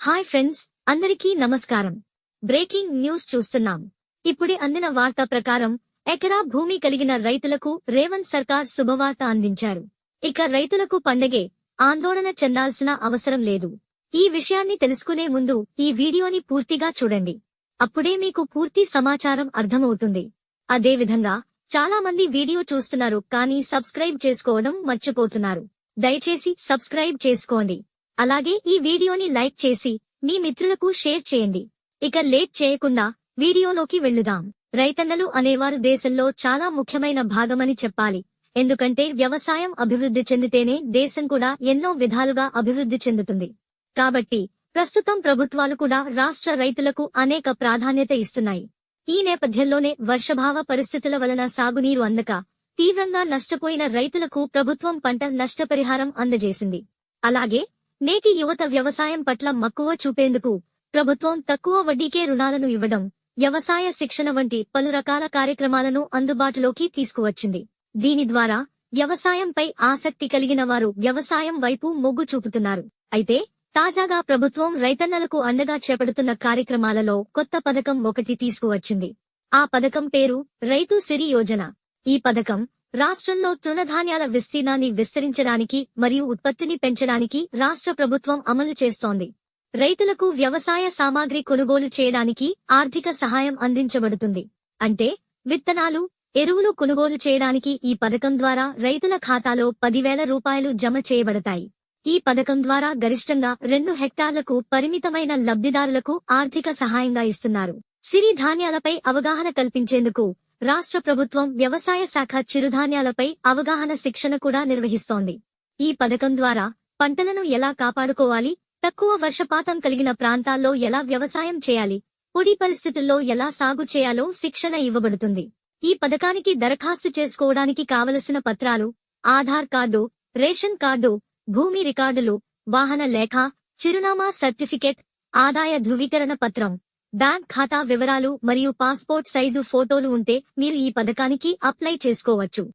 Hi friends అందరికీ నమస్కారం. Breaking news చూస్తున్నాం. ఇప్పుడే అందిన వార్త ప్రకారం ఎకరా భూమి కలిగిన రైతులకు రేవంత్ సర్కార్ శుభవార్త అందించారు. ఇక రైతులకు పండగే ఆందోళన చెందాల్సిన అవసరం లేదు. ఈ విషయాన్ని తెలుసుకునే ముందు ఈ వీడియోని పూర్తిగా చూడండి. అప్పుడే మీకు పూర్తి సమాచారం అర్థమవుతుంది. అదేవిధంగా చాలా మంది వీడియో చూస్తున్నారు కానీ సబ్స్క్రైబ్ చేసుకోవడం మర్చిపోతున్నారు. దయచేసి సబ్స్క్రైబ్ చేసుకోండి. అలాగే ఈ వీడియోని లైక్ చేసి మీ మిత్రులకు షేర్ చేయండి. ఇక లేట్ చేయకుండా వీడియోలోకి వెళ్ళుదాం. రైతన్నలు అనేవారు దేశంలో చాలా ముఖ్యమైన భాగమని చెప్పాలి. ఎందుకంటే వ్యవసాయం అభివృద్ధి చెందితేనే దేశం కూడా ఎన్నో విధాలుగా అభివృద్ధి చెందుతుంది. కాబట్టి ప్రస్తుతం ప్రభుత్వాలు కూడా రాష్ట్ర రైతులకు అనేక ప్రాధాన్యత ఇస్తున్నాయి. ఈ నేపథ్యంలోనే వర్షభావ పరిస్థితుల వలన సాగునీరు అందక తీవ్రంగా నష్టపోయిన రైతులకు ప్రభుత్వం పంట నష్టపరిహారం అందజేసింది. అలాగే నేటి యువత వ్యవసాయం పట్ల మక్కువ చూపేందుకు ప్రభుత్వం తక్కువ వడ్డీకే రుణాలను ఇవ్వడం వ్యవసాయ శిక్షణ వంటి పలు రకాల కార్యక్రమాలను అందుబాటులోకి తీసుకువచ్చింది. దీని ద్వారా వ్యవసాయంపై ఆసక్తి కలిగిన వారు వ్యవసాయం వైపు మొగ్గు చూపుతున్నారు. అయితే తాజాగా ప్రభుత్వం రైతన్నలకు అండగా చేపడుతున్న కార్యక్రమాలలో కొత్త పథకం ఒకటి తీసుకువచ్చింది. ఆ పథకం పేరు రైతు సిరి యోజన. ఈ పథకం రాష్ట్రంలో తృణధాన్యాల విస్తీర్ణాన్ని విస్తరించడానికి మరియు ఉత్పత్తిని పెంచడానికి రాష్ట్ర ప్రభుత్వం అమలు చేస్తోంది. రైతులకు వ్యవసాయ సామాగ్రి కొనుగోలు చేయడానికి ఆర్థిక సహాయం అందించబడుతుంది. అంటే విత్తనాలు ఎరువులు కొనుగోలు చేయడానికి ఈ పథకం ద్వారా రైతుల ఖాతాలో పదివేల రూపాయలు జమ చేయబడతాయి. ఈ పథకం ద్వారా గరిష్టంగా రెండు హెక్టార్లకు పరిమితమైన లబ్ధిదారులకు ఆర్థిక సహాయంగా ఇస్తున్నారు. సిరిధాన్యాలపై అవగాహన కల్పించేందుకు రాష్ట్ర ప్రభుత్వం వ్యవసాయ శాఖ చిరుధాన్యాలపై అవగాహన శిక్షణ కూడా నిర్వహిస్తోంది. ఈ పథకం ద్వారా పంటలను ఎలా కాపాడుకోవాలి తక్కువ వర్షపాతం కలిగిన ప్రాంతాల్లో ఎలా వ్యవసాయం చేయాలి పొడి పరిస్థితుల్లో ఎలా సాగు చేయాలో శిక్షణ ఇవ్వబడుతుంది. ఈ పథకానికి దరఖాస్తు చేసుకోవడానికి కావలసిన పత్రాలు ఆధార్ కార్డు రేషన్ కార్డు భూమి రికార్డులు వాహన లేఖ చిరునామా సర్టిఫికెట్ ఆదాయ ధృవీకరణ పత్రం. బ్యాంక్ ఖాతా వివరాలు మరియు పాస్పోర్ట్ సైజు ఫోటోలు ఉంటే మీరు ఈ పథకానికి అప్లై చేసుకోవచ్చు.